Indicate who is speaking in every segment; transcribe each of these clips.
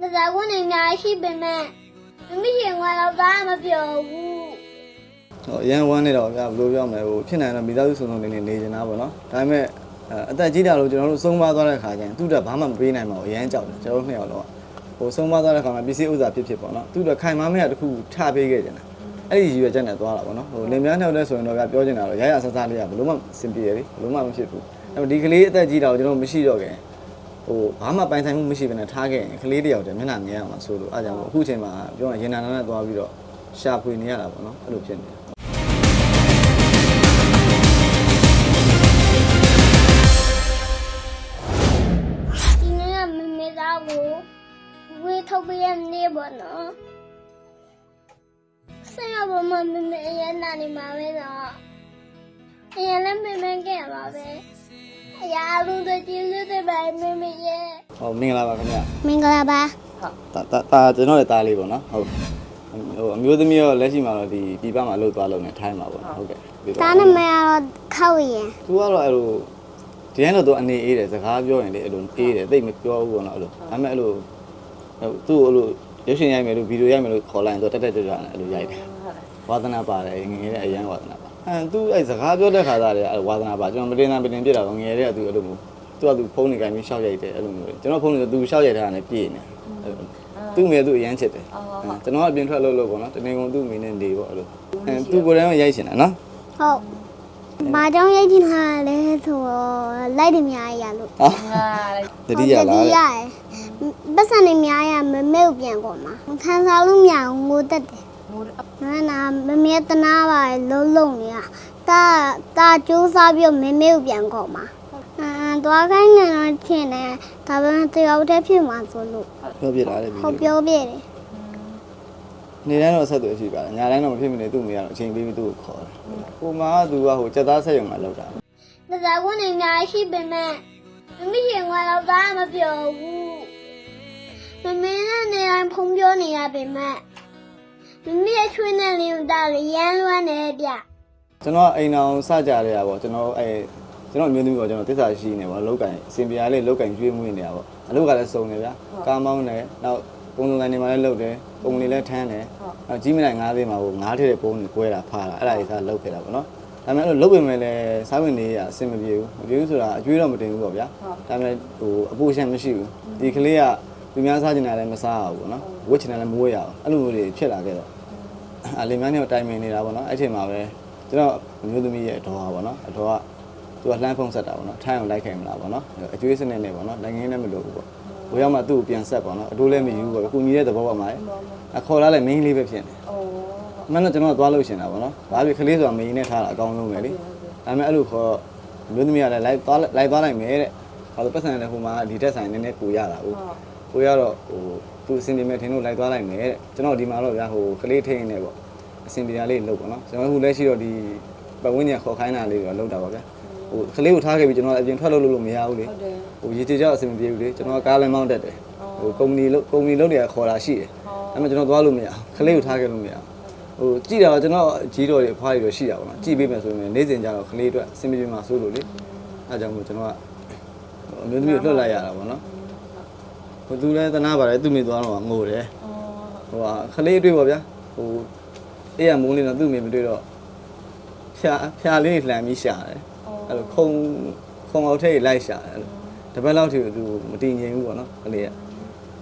Speaker 1: ဒါသာခွန်းနေအများကြီးရှိပေမဲ့မမရှင်ကတော့ဘာမှမပြောဘူး
Speaker 2: ဟိုအရန်ဝမ်းနေတော့ဗျာဘယ်လိုပြောမလဲဟိုဖြစ်နိုင်တော့မိသားစုစုံစုံလေးလေးနေနေတာပေါ့နော်ဒါပေမဲ့အဲအသက်ကြီးတာလို့ကျွန်တော်တို့ဆုံးမသွားတဲ့ခါကျရင်သူ့တက်ဘာမှမပေးနိုင်ပါဘူးအရန်ကြောက်တယ်ကျွန်တော်တို့နှစ်ယောက်လုံးကဟိုဆုံးမသွားတဲ့ခါမှာပစ္စည်းဥစ္စာဖြစ်ဖြစ်ပေါ့နော်သူ့တက်ခိုင်မာမဲ့တစ်ခုထားပေးခဲ့ကြတယ်အဲ့ဒီရည်ရွယ်ချက်နဲ့သွားတာပေါ့နော်ဟိုလင်မြန်းနှောက်တဲ့ဆိုရင်တော့ဗျာပြောချင်တာတော့ရရဆဆလေးကဘယ်လိုမှစင်ပြေရလေဘယ်လိုမှမဖြစ်ဘူးအဲ့တော့ဒီကလေးအသက်ကြီးတာကိုကျွန်တော်မရှိတော့ခင် ဟိုဘာမှပိုင်ဆိုင်မှုမရှိဘဲနဲ့ထားခဲ့ရင်ကလေးတစ်ယောက်တည်းမျက်နှာငဲရမှာဆိုလို့အားကြောင့်အခုချိန်မှာပြောရင်ရင်နာနာနဲ့သွားပြီးတော့ရှာဖွေနေရတာပေါ့နော်အဲ့လိုဖြစ်နေတယ်
Speaker 1: ဒီနေ့ကမမေသားကိုဝေးထုတ်ပေးရနေပါနော်ဆရာဘမမမေအရင်နာနေမှာပဲတော့အရင်လည်းမမေခဲ့ပါပဲ အရာလုံးတွေကြည့်လို့တဲ့ပါမမေရဲ့
Speaker 2: ဟုတ်မင်္ဂလာပါခင်ဗျာ
Speaker 1: မင်္ဂလာပါ
Speaker 2: တာတာတာကျွန်တော်ရဲ့တားလေးပေါ့နော်ဟုတ်ဟိုအမျိုးသမီးရောလက်ရှိမှာတော့ဒီပြည်ပမှာလှုပ်သွားလို့နေထိုင်းမှာပေါ့ဟုတ်ကဲ့ပြီးတော့
Speaker 1: တားနမကတော့ခောက်ရင်
Speaker 2: သူကတော့အဲ့လိုဒီတိုင်းတော့သူအနေအေးတယ်စကားပြောရင်လေအဲ့လိုအေးတယ်တိတ်မပြောဘူးပေါ့နော်အဲ့လိုဒါပေမဲ့အဲ့လိုဟိုသူ့အဲ့လိုရုပ်ရှင်ရိုက်မယ်လို့ဗီဒီယိုရိုက်မယ်လို့ခေါ်လိုက်ရင်သူတက်တက်ကြွကြွနဲ့အဲ့လိုရိုက်တယ်ဝါသနာပါတယ်ငယ်ငယ်တဲ့အရန်ဝါသနာပါ အဲသူအဲစကားပြောတဲ့ခါသားတွေအဲဝါသနာပါကျွန်တော်မတင်တာမတင်ပြတာကငယ်တဲ့သူအဲ့လိုမျိုးသူကသူဖုန်းနေကိုင်ပြီးရှောက်ရိုက်တယ်အဲ့လိုမျိုးကျွန်တော်ဖုန်းနေသူရှောက်ရိုက်တာနဲ့ပြည့်နေသူ့မိသူအရန်ချစ်တယ်ကျွန်တော်အပြင်ထွက်လို့လို့ပေါ့နော်တနေကုန်သူ့မိနဲ့နေပေါ့အဲ့လိုအဲသူကိုယ်တိုင်ကရိုက်ရှင်တာနော်
Speaker 1: ဟုတ်ဘာကြောင့်ရိုက်ချင်တာလဲဆိုတော့လိုက်တယ်များရလို့
Speaker 2: တတိယလား
Speaker 1: တတိယပတ်စံနေများရမမေ့ကိုပြန်ကုန်မှာခံစားလို့မရဘူးငိုတက်တယ် မနာမမေတနာပါလုံးလုံးနေတာတာတာကြိုးစားပြီးမမေကိုပြန်ခေါ်မှာအမ်သွားခိုင်းနေတော့ဖြစ်နေဒါပေမဲ့တယောက်တည်းဖြစ်မှာဆိုလို့
Speaker 2: ပြောပြလာတယ်မိ
Speaker 1: ဟုတ်ပြောပြတယ်
Speaker 2: နေတိုင်းတော့ဆက်သွယ်ရှိပါတယ်ညာတိုင်းတော့မဖြစ်မနေသူ့မိကတော့အချိန်ပေးပြီးသူ့ကိုခေါ်တယ်ဟိုမှာကသူကဟိုစက်သားဆက်ရုံမှာလောက်တာ
Speaker 1: ဒါသာကွန်းနေညာရှိပေမဲ့မမိရင်ကတော့ဒါမပြောဘူးမမင်းနဲ့နေတိုင်းဖုံးပြောနေရပေမဲ့ မမေရဲ့ချွေးနဲ့လင်းကိုတားလေရမ်းလွမ်းနေဗျ
Speaker 2: ကျွန်တော်အိမ်အောင်စကြရတာပေါ့ကျွန်တော်အဲကျွန်တော်အမျိုးသမီးပေါ့ကျွန်တော်တစ္ဆာရှိနေပေါ့လောက်ကင်အစင်ပြားလေးလောက်ကင်ကျွေးမွေးနေတာပေါ့အလုပ်ကလည်းစုံနေဗျာကားမောင်းတယ်နောက်ပုံစံတိုင်းနေမှာလည်းလုပ်တယ်ပုံလေးလည်းထမ်းတယ်နောက်ကြီးမလိုက်ငားသေးမှာဟိုငားထည့်တဲ့ပုံတွေကွဲတာဖားတာအဲ့ဒါတွေကလုပ်ခဲ့တာပေါ့နော်ဒါပေမဲ့အဲ့လိုလုပ်ပေမဲ့လည်းစားဝင်နေရအဆင်မပြေဘူးမပြေဘူးဆိုတာအကျွေးတော့မတင်ဘူးပေါ့ဗျာဒါပေမဲ့ဟိုအပူရှမ်းမရှိဘူးဒီကလေးကသူများစားချင်တာလည်းမစားရဘူးပေါ့နော်ဝတ်ချင်တာလည်းမဝတ်ရအောင်အဲ့လိုမျိုးတွေဖြစ်လာခဲ့တော့အ လင်မန်းနဲ့တိုင်ပင်နေတာပေါ့နော်အဲ့ချိန်မှာပဲကျွန်တော်အမျိုးသမီးရဲ့အတော်ပါပေါ့နော်အတော်ကသူကလှမ်းဖုံးဆက်တာပေါ့နော်ထိုင်းအောင်လိုက်ခဲ့မလားပေါ့နော်အကျွေးစနစ်နဲ့ပေါ့နော်နိုင်ငံနဲ့မလို့ဘူးပေါ့ဘိုးရောက်မှသူ့ကိုပြန်ဆက်ပေါ့နော်အတိုးလည်းမယူဘူးပေါ့ကုညီတဲ့သဘောပါမှာအခေါ်လာလည်း main လေးပဲဖြစ်နေအမှန်တော့ကျွန်တော်သွားလို့ရှင်တာပေါ့နော်ဘာဖြစ်ကလေးဆိုတာ main နဲ့ထားတာအကောင်းဆုံးပဲလေဒါပေမဲ့အဲ့လိုခေါ်အမျိုးသမီးကလည်းလိုက်သွားလိုက်သွားလိုက်မယ်တဲ့ဘာလို့ပတ်စံလည်းဟိုမှာဒီတက်ဆိုင်နည်းနည်းကိုရတာဟုတ်ကိုရတော့ဟို သူအစင်ပြေမဲ့ထင်လို့လိုက်သွားလိုက်မယ်တဲ့ကျွန်တော်ဒီမှာတော့ဗျာဟိုကလေးထိန်နေပေါ့အဆင်ပြေတာလေးလုပ်ပါနော်ကျွန်တော်အခုလက်ရှိတော့ဒီပတ်ဝန်းကျင်ခေါ်ခိုင်းတာလေးတော့လုပ်တာပါဗျာဟိုကလေးကိုထားခဲ့ပြီးကျွန်တော်အပြင်ထွက်လို့လို့မရဘူးလေဟိုရေတေကြောက်အဆင်မပြေဘူးလေကျွန်တော်ကကားလည်းမောင်းတတ်တယ်ဟိုကုမ္ပဏီလို့ကုမ္ပဏီလုပ်တွေကခေါ်တာရှိတယ်ဒါပေမဲ့ကျွန်တော်သွားလို့မရဘူးကလေးကိုထားခဲ့လို့မရဘူးဟိုကြည့်တာတော့ကျွန်တော်ကြီးတော်တွေအဖွားတွေတော့ရှိတာပါနော်ကြည့်ပေးမယ်ဆိုရင်နေ့စဉ်ကြတော့ကလေးအတွက်အဆင်ပြေမှာဆိုလို့လေအဲကြောင့်မို့ကျွန်တော်ကအမျိုးသမီးကိုလွတ်လိုက်ရတာပေါ့နော် ဟိုသူလည်းသနာပါတယ်သူ့မိသွားတော့ငိုတယ်ဟိုကကလေးတွေ့ပါဗျာဟိုအေးရမိုးလေးတော့သူ့မိမတွေ့တော့ဖြာဖြာလေးလှမ်းပြီးရှာတယ်အဲ့လိုခုံခုံအောက်ထိပ်လိုက်ရှာတယ်အဲ့လိုတပတ်လောက်ထိသူမတည်ငြိမ်ဘူးပေါ့နော်ကလေးက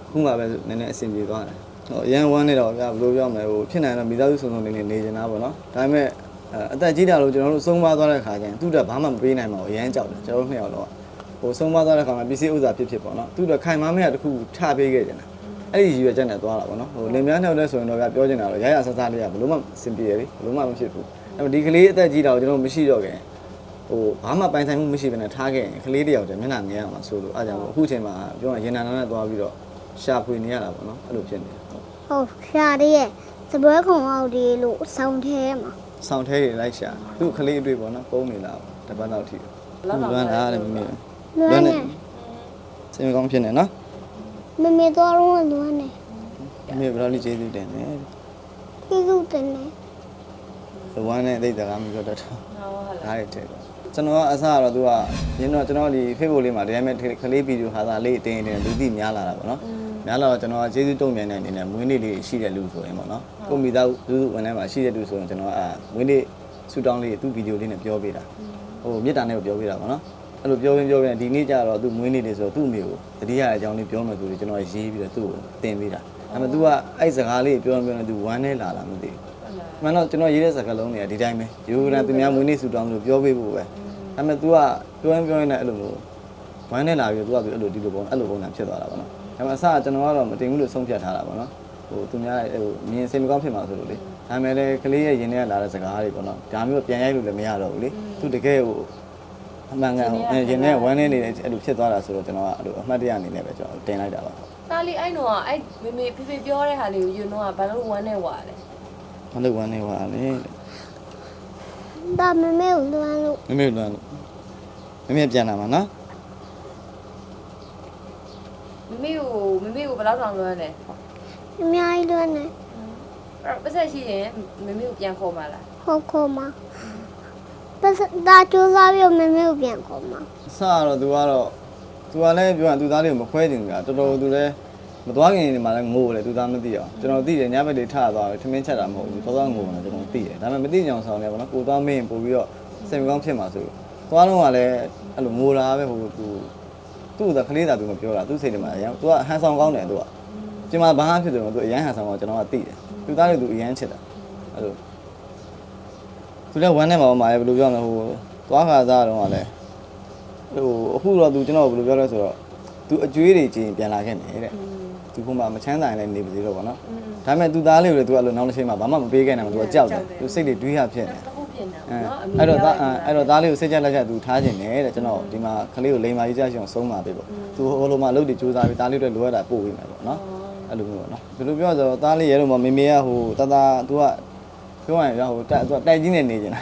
Speaker 2: ခုမှပဲနည်းနည်းအဆင်ပြေသွားတယ်ဟိုအရန်ဝမ်းနေတော့ဗျာဘယ်လိုပြောမလဲဟိုဖြစ်နိုင်တော့မိသားစုစုံစုံနေနေနေနေတာပေါ့နော်ဒါပေမဲ့အသက်ကြီးတာလို့ကျွန်တော်တို့ဆုံးမသွားတဲ့ခါကျရင်သူ့တက်ဘာမှမပေးနိုင်ပါဘူးအရန်ကြောက်တယ်ကျွန်တော်တို့နှစ်ယောက်တော့ ဟိုဆုံးမသွားတဲ့ခါမှာပစ္စည်းဥစ္စာဖြစ်ဖြစ်ပေါ့နော်သူ့တက်ခိုင်မာမဲ့တစ်ခုထားပေးခဲ့ကြတယ်အဲ့ဒီရည်ရွယ်ချက်နဲ့သွားတာပေါ့နော်ဟိုလင်မယားနှောက်တဲ့ဆိုရင်တော့ဗျာပြောချင်တာတော့ရရဆဆလေးကဘလို့မှအဆင်ပြေရလေဘလို့မှမဖြစ်ဘူးအဲ့တော့ဒီကလေးအသက်ကြီးတာကိုကျွန်တော်မရှိတော့ခင်ဟိုဘာမှပိုင်ဆိုင်မှုမရှိဘဲနဲ့ထားခဲ့ရင်ကလေးတစ်ယောက်တည်းမျက်နှာငဲရမှာဆိုလို့အားကြောင့်အခုချိန်မှာပြောရင်ရင်နာနာနဲ့သွားပြီးတော့ရှာဖွေနေရတာပေါ့နော်အဲ့လိုဖြစ်နေတယ်ဟုတ်
Speaker 1: ဟုတ်ရှားရဲ့စပွဲခုံအောက်ဒီလို့ဆောင်းထဲမှာ
Speaker 2: ဆောင်းထဲတွေလိုက်ရှာသူ့ကလေးအတွေ့ပေါ့နော်ပုံနေလာတပတ်လောက်ထိလွမ်းလာတယ်မိမိ
Speaker 1: လွမ်းနေ
Speaker 2: စိတ်မကောင်းဖြစ်နေနော်
Speaker 1: မမေသွားတော့လွမ်းနေ
Speaker 2: မိမိဘယ်လိုလေးကျေးဇူးတင်နေ
Speaker 1: ကျေးဇူးတင်နေ
Speaker 2: သဝမ်းနဲ့အိတ်တကားမပြောတတ်တော့ဒါရတဲ့ကျွန်တော်ကအစကတော့သူကရင်းတော့ကျွန်တော်ဒီ Facebook လေးမှာဒီတိုင်းမဲ့ကလေးဗီဒီယိုဟာသာလေးတင်တင်လူသိများလာတာပေါ့နော်များတော့ကျွန်တော်ကကျေးဇူးတုံ့ပြန်တဲ့အနေနဲ့မွေးနေ့လေးရှိတဲ့လူဆိုရင်ပေါ့နော်ကိုမိသားစုဝန်ထမ်းမှာရှိတဲ့လူဆိုရင်ကျွန်တော်ကအာမွေးနေ့ဆူတောင်းလေးသူ့ဗီဒီယိုလေးနဲ့ပြောပေးတာဟိုမြေတားနဲ့ပြောပေးတာပေါ့နော် အဲ့လိုပြောရင်းပြောရင်းဒီနေ့ကျတော့သူ့မွေးနေ့လေးဆိုတော့သူ့အမေကိုတတိယအကြောင်းလေးပြောမယ်ဆိုပြီးကျွန်တော်ရေးပြီးတော့သူ့ကိုတင်ပေးတာအဲ့မဲ့ तू ကအဲ့စကားလေးပြောရင်ပြောရင် तू ဝမ်းနဲ့လာလာမသိဘူး မှန်တော့ကျွန်တော်ရေးတဲ့စကားလုံးတွေကဒီတိုင်းပဲယူရန်သူများမွေးနေ့ဆူတောင်းလို့ပြောပေးဖို့ပဲဒါပေမဲ့ तू ကပြောရင်ပြောရင်လည်းအဲ့လိုမျိုးဝမ်းနဲ့လာပြီး तू ကအဲ့လိုဒီလိုပုံအဲ့လိုပုံစံဖြစ်သွားတာပေါ့နော်ဒါပေမဲ့အစကကျွန်တော်ကတော့မတင်ဘူးလို့ဆုံးဖြတ်ထားတာပေါ့နော်ဟိုသူများဟိုမြင်စိတ်မကောင်းဖြစ်မှာဆိုလို့လေဒါပေမဲ့လည်းကလေးရဲ့ရင်ထဲကလာတဲ့စကားတွေပေါ့နော်ဒါမျိုးပြန်ရိုက်လို့လည်းမရတော့ဘူးလေသူတကယ်ဟို အမှန်ကန်ရင်ထဲဝမ်းနေနေတယ်အဲ့လိုဖြစ်သွားတာဆိုတော့ကျွန်တော်ကအဲ့လိုအမှတ်တရအနေနဲ့ပဲကျွန်တော်တင်လိုက်တာပါ
Speaker 3: တာလီအဲ့တော့အဲ့မေမေဖေဖေပြောတဲ့ဟာလေးကိုယူတော့ဘာလို့ဝမ်းနဲ့ဝါလဲ
Speaker 2: ဘာလို့ဝမ်းနေပါလဲ
Speaker 1: ဒါမမေကိုလွမ်းလို့
Speaker 2: မမေလွမ်းလို့မမေပြန်လာမှာနော်
Speaker 3: မမေကိုမမေကိုဘယ်လောက်တောင်လွမ်းလဲ
Speaker 1: အများကြီးလွမ်းနေ
Speaker 3: အဲ့တော့ပတ်သက်ရှိရင်မမေကိုပြန်ခေါ်มาလား
Speaker 1: ဟုတ်ခေါ်မှာ ပတ်စဒါကျိုးစားပြီးမမေကိုပြန်ခေါ်မှာ
Speaker 2: စတော့ तू ကတော့ तू ကလည်းပြောရင် तू သားလေးကိုမခွဲချင်ဘူးကြာတော်တော် तू လည်းမသွားခင်နေမှာလည်းငိုတယ် तू သားမသိအောင်ကျွန်တော်သိတယ်ညဘက်တွေထသွားတယ်ထမင်းချက်တာမဟုတ်ဘူးတော်တော်ငိုတယ်ကျွန်တော်သိတယ်ဒါပေမဲ့မသိကြအောင်ဆောင်နေပါတော့ကိုသွားမင်းပို့ပြီးတော့စိတ်မကောင်းဖြစ်မှာဆိုလို့သွားတော့ကလည်းအဲ့လိုငိုတာပဲဟို तू သူ့ကခလေးသာ तू မပြောတာသူ့စိတ်ထဲမှာအရင် तू ကဟန်ဆောင်ကောင်းတယ် तू ကကျမဘာမှဖြစ်တယ်မ तू အရင်ဟန်ဆောင်ကောင်းကျွန်တော်ကသိတယ် तू သားလေး तू အရင်ချစ်တာအဲ့လို သူ လည်းဝမ်းနဲ့မှာမှာလေဘယ်လိုပြောမလဲဟိုသွားခါစားတော့ကလည်းဟိုအခုတော့သူကျွန်တော်ဘယ်လိုပြောလဲဆိုတော့သူအကျွေးတွေကြည့်ရင်ပြန်လာခဲ့နေတဲ့သူကမှမချမ်းသာရင်လည်းနေပါသေးတော့ဗောနော်ဒါပေမဲ့သူသားလေးကိုလည်းသူကအဲ့လိုနောက်တစ်ချိန်မှာဘာမှမပေးခဲ့နိုင်ဘူးသူကကြောက်တယ်သူစိတ်တွေတွေးရဖြစ်နေ
Speaker 3: တခုဖြစ်နေ
Speaker 2: အဲ
Speaker 3: နော်အမေ
Speaker 2: အဲ့တော့သားအဲ့တော့သားလေးကိုစိတ်ကြလက်ကြသူထားခြင်းနဲ့တဲ့ကျွန်တော်ဒီမှာကလေးကိုလိန်မာကြီးကြအောင်ဆုံးပါပေးပေါ့သူဟိုလိုမှအလုပ်တွေစူးစမ်းပြီးသားလေးတွေလိုရတာပို့ပေးမယ်ပေါ့နော်အဲ့လိုမျိုးပေါ့နော်ဘယ်လိုပြောဆိုတော့သားလေးရဲလို့မမေမေကဟိုတသားသူက ပြောရရင်ဟိုတက်သူကတိုက်ကြီးနဲ့နေနေတာ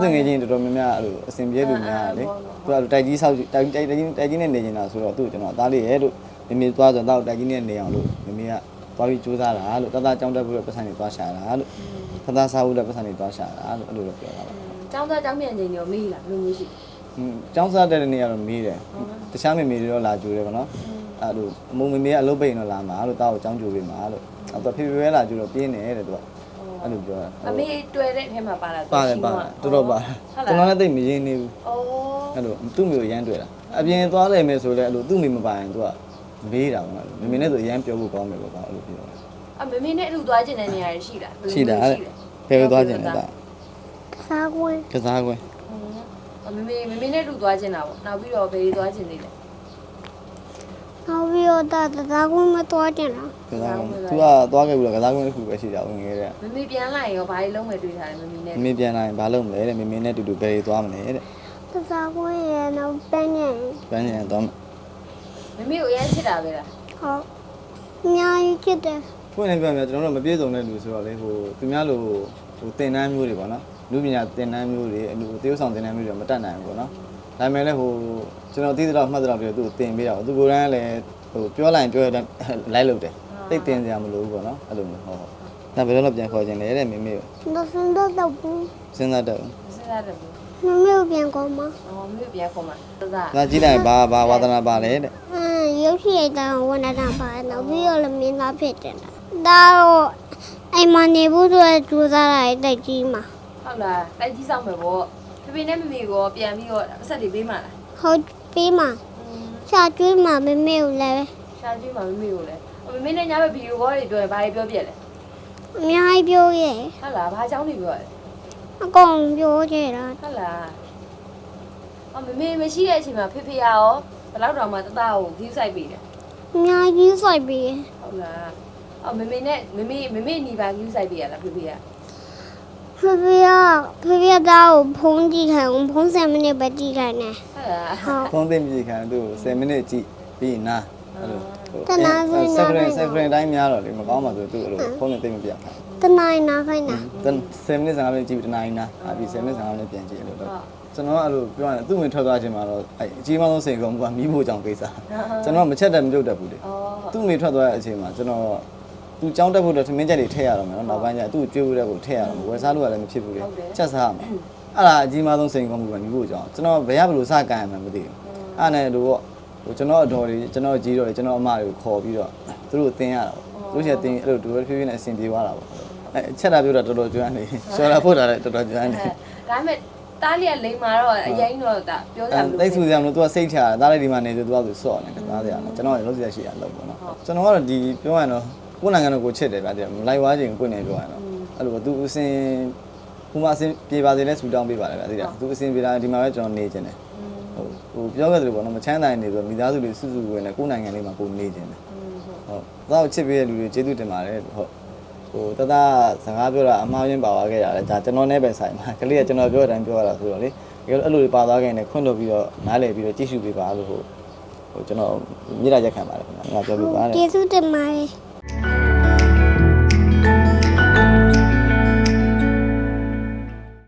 Speaker 2: သူငယ်ချင်းတော်တော်များများအဲ့လိုအစဉ်ပြေလူများလေသူကတိုက်ကြီးဆောက်တိုက်တိုက်ကြီးတိုက်ကြီးနဲ့နေနေတာဆိုတော့သူ့ကျွန်တော်သားလေးရဲလို့မေမေသွားဆိုတော့တိုက်ကြီးနဲ့နေအောင်လို့မေမေကသွားပြီးစူးစမ်းတာလို့တသားကြောင်းတက်ပြီးတော့ပတ်စံတွေသွားရှာတာလို့တသားစားဖို့လည်းပတ်စံတွေသွားရှာတာလို့အဲ့လိုလည်းပြောတာပါ
Speaker 3: ကျောင်းသားကျောင်းပြန်ချိန်ရောမေးလားဘယ်လိုမျိုးရှိ
Speaker 2: อืมចောင်းစားတဲ့နေရာတော့မေးတယ်တခြားမေမေတွေတော့လာကြိုတယ်ဗောနော်အဲ့လိုအမုံမေမေကအလုပ်ပိတ်တော့လာမှာလို့တောက်ကိုចောင်းကြိုပေးမှာလို့အဲ့တော့ဖေဖေပဲလာကြိုတော့ပြင်းတယ်တဲ့သူက အဲ့လိုပြောတာ
Speaker 3: အမေတွေ့တဲ့အထဲမှာပါလာ
Speaker 2: ပါတယ်ပါတယ်တော်တော်ပါကျွန်တော်လည်းသိမရင်းနေဘူး
Speaker 3: အော်
Speaker 2: အဲ့လိုသူ့မျိုးရမ်းတွေ့တာအပြင်သွားလိုက်မယ်ဆိုလည်းအဲ့လိုသူ့မိမပိုင်သူကမေးတာဗောနော်မေမေနဲ့ဆိုရမ်းပြောဖို့ကောင်းတယ်ဗောအဲ့လိုပြောတယ်
Speaker 3: အမေမေနဲ့အတူသွားကျင်တဲ့နေရာရှိလား
Speaker 2: ရှိတာတဲ့ဖေဖေသွားခြင်းလည်းဒါ
Speaker 1: စားကွင်း
Speaker 2: ကစားခွင့်
Speaker 3: အမေမေမေမေနဲ့အတူသွားကျင်တာပေါ့နောက်ပြီးတော့ဘယ်လိုသွားကျင်သေးလဲ
Speaker 1: နောက်ပြီးတော့ဒါစားကွင်းမသွားကြတာ
Speaker 2: ကစားခွင့်သူကသွားခဲ့ဘူးလားကစားခွင့်တစ်ခုပဲရှိတာဝင်ငယ်တဲ့
Speaker 3: မမေပြန်လာရင်ရောဘာတွေလုံးမယ်တွေ့ထားတယ်မမေနဲ့
Speaker 2: မမေပြန်လာရင်ဘာလုပ်မလဲတဲ့မမေနဲ့တူတူဘယ်ရီသွားမလဲတဲ့
Speaker 1: စားကွင်းရဲ့နောက်ပန်းရဲ့
Speaker 2: ပန်းကျင်သွားမယ်
Speaker 3: မမေကိုအရင်ချစ်တာပဲလား
Speaker 1: ဟုတ်အများကြီးဖြစ်တယ်
Speaker 2: ဖွင့်နေပြန်ပြန်ကျွန်တော်တို့မပြေစုံတဲ့လူဆိုတော့လေဟိုသူများလိုဟိုတင်တန်းမျိုးတွေပေါ့နော်လူပညာတင်တန်းမျိုးတွေအလူသေုပ်ဆောင်တင်တန်းမျိုးတွေမတတ်နိုင်ဘူးပေါ့နော် ဒါပေမဲ့လည်းဟိုကျွန်တော်သိသလောက်မှတ်သလောက်ပြီးတော့သူ့ကိုတင်ပေးတာပေါ့သူကိုယ်တိုင်လည်းဟိုပြောလိုက်ရင်ပြောရတဲ့လိုက်လို့တယ်တိတ်တင်စရာမလိုဘူးပေါ့နော်အဲ့လိုမျိုးဟုတ်ဟုတ်ဒါဘယ်တော့ပြန်ခေါ်ခြင်းလဲတဲ့မိမိကို
Speaker 1: ဒါစင်တော့တော့ဘူး
Speaker 2: စဉ်းစားတော့
Speaker 3: စဉ်းစားတယ်ဘူး
Speaker 1: မမေကိုပြန်ခေါ်မှာ
Speaker 3: အော်မမေပြန်ခေါ်မှာသသာ
Speaker 2: ငါကြည့်လိုက်ဘာဘာဝါသနာပါလဲတဲ့
Speaker 1: အင်းရုပ်ရှင်ရိုက်တာဝန်တာပါနောက်ပြီးတော့လည်းမင်းသားဖြစ်တယ်ဒါတော့အိမ်မနေဘူးဆိုတော့ကြိုးစားတာတိုက်ကြီးမှာ
Speaker 3: ဟုတ်လားတိုက်ကြီးဆောင်မယ်ပေါ့ ဖေဖေနဲ့မမေကိုပြန်ပြီးတော့အဆက်တွေပေးမှလား
Speaker 1: ဟုတ်ပြီးမှာရှာကျွေးမှာမမေကိုလည်း
Speaker 3: ရှာကြည့်မှမမေကိုလည်းမမေနဲ့ညဘက်ဗီဒီယိုကောတွေပြောရင်ဘာတွေပြောပြက်လဲ
Speaker 1: အများကြီးပြောရဲ့
Speaker 3: ဟုတ်လားဘာအကြောင်းတွေပြောလဲ
Speaker 1: အကုန်ပြောကြတာ
Speaker 3: ဟုတ်လားအော်မမေမရှိတဲ့အချိန်မှာဖေဖေရောဘယ်လောက်တောင်မှတသားကိုကြီးဆိုင်ပေးတယ်
Speaker 1: အများကြီးစိုက်ပြီး
Speaker 3: ဟုတ်လားအော်မမေနဲ့မမေမမေညီပါကြီးဆိုင်ပေးရလားဖေဖေက
Speaker 1: ဖေဖေကဖေဖေသားကိုဖုံးကြည့်ခိုင်းဖုံးဆယ်မိနစ်ပဲကြည့်ခိုင်းတယ်
Speaker 3: ဟုတ်လား
Speaker 1: ဟုတ်
Speaker 2: ဖုန်းသိမ့်ကြည့်ခံသူ့ကို10မိနစ်ကြည့်ပြီးရင်နာအဲ့လို
Speaker 1: တနာစင်းနာ
Speaker 2: ဆက်ဖ
Speaker 1: ခို
Speaker 2: ရင်
Speaker 1: င်း
Speaker 2: ဆက်ဖရင်တိုင်းများတော့လေမကောင်းပါဆိုသူ့အဲ့လိုဖုန်းနဲ့သိမ့်မပြတ်ခိုင်း
Speaker 1: တနိုင်နာခိုင်းတာ
Speaker 2: တန်7မိနစ်15မိနစ်ကြည့်ပြီးတနားရီနာအပြီး7မိနစ်15မိနစ်ပြန်ကြည့်လို့တော့ကျွန်တော်ကအဲ့လိုပြောရင်သူ့ဝင်ထွက်သွားခြင်းမှာတော့အဲ့အကြီးမားဆုံးစိန်ကုန်ကမီးဖို့ကြောင့်ကိစ္စကျွန်တော်မချက်တက်မပြုတ်တက်ဘူးလေ
Speaker 3: အော်
Speaker 2: သူ့မိထွက်သွားတဲ့အချိန်မှာကျွန်တော် သူကြောင်းတက်ဖို့တော့ထမင်းချက်တွေထည့်ရတော့မယ်နော်နောက်ပိုင်းကျသူ့ကျွေးဖို့တဲ့ကိုထည့်ရတော့မယ်ဝယ်စားလို့ကလည်းမဖြစ်ဘူးလေချက်စားရမှာအဲ့ဒါအကြီးမားဆုံးစိန်ကုန်မှုကမီးဖို့ကြောင့်ကျွန်တော်ဘယ်ရဘလို့စကန်ရမှန်းမသိဘူးအဲ့နဲ့တို့ပေါ့ဟိုကျွန်တော်အတော်တွေကျွန်တော်ကြီးတော့ကျွန်တော်အမတွေကိုခေါ်ပြီးတော့သူတို့တင်ရတာပေါ့သူတို့ရှိတင်အဲ့လိုတူပဲဖြည်းဖြည်းနဲ့အဆင်ပြေသွားတာပေါ့အဲချက်တာပြောတာတော်တော်ကျွမ်းနေရှော်တာပို့တာလည်းတော်တော်ကျွမ်းနေ
Speaker 3: အဲဒါပေမဲ့တားလျက်လိမ်မာတော့အရင်တော့ဒါပြောကြ
Speaker 2: အဲ
Speaker 3: လို့
Speaker 2: တိတ်ဆူစရာမလိုသူကစိတ်ချတာဒါလည်းဒီမှာနေသူသူကသူစော့နေတယ်သားစရာနော်ကျွန်တော်လည်းလုံးစရာရှိရလို့ပေါ့နော်ကျွန်တော်ကတော့ဒီပြောရရင်တော့ ကိုယ်နိုင်ငံတော့ကိုချစ်တယ်ဗျာတဲ့မလိုက်ဝါချင်းကိုယ်နေပြောရရင်တော့အဲ့လိုသူအစင်ခုမှအစင်ပြေပါစေလဲဆူတောင်းပေးပါလေဗျာသိလားသူအစင်ပြေတာဒီမှာပဲကျွန်တော်နေခြင်းတယ်ဟုတ်ဟိုပြောခဲ့သလိုပေါ့နော်မချမ်းသာနေဆိုမိသားစုတွေစုစုဝင်နေကိုယ်နိုင်ငံလေးမှာကိုနေခြင်းတယ်ဟုတ်တော့ချစ်ပေးတဲ့လူတွေကျေးဇူးတင်ပါတယ်ဟုတ်ဟိုတသားစကားပြောတာအမှားရင်းပါသွားခဲ့ရတယ်ဒါကျွန်တော်နဲ့ပဲဆိုင်မှာကလေးကကျွန်တော်ပြောတဲ့အတိုင်းပြောရတာဆိုတော့လေအဲ့လိုပါသွားခဲ့ရင်ခွင့်လို့ပြီးတော့နားလည်ပြီးတော့ကြည့်ရှုပေးပါလို့ဟိုဟိုကျွန်တော်မြေတားရက်ခံပါတယ်ခင်ဗျာငါပြောပြပါလေ
Speaker 1: ကျေးဇူးတင်ပါတယ်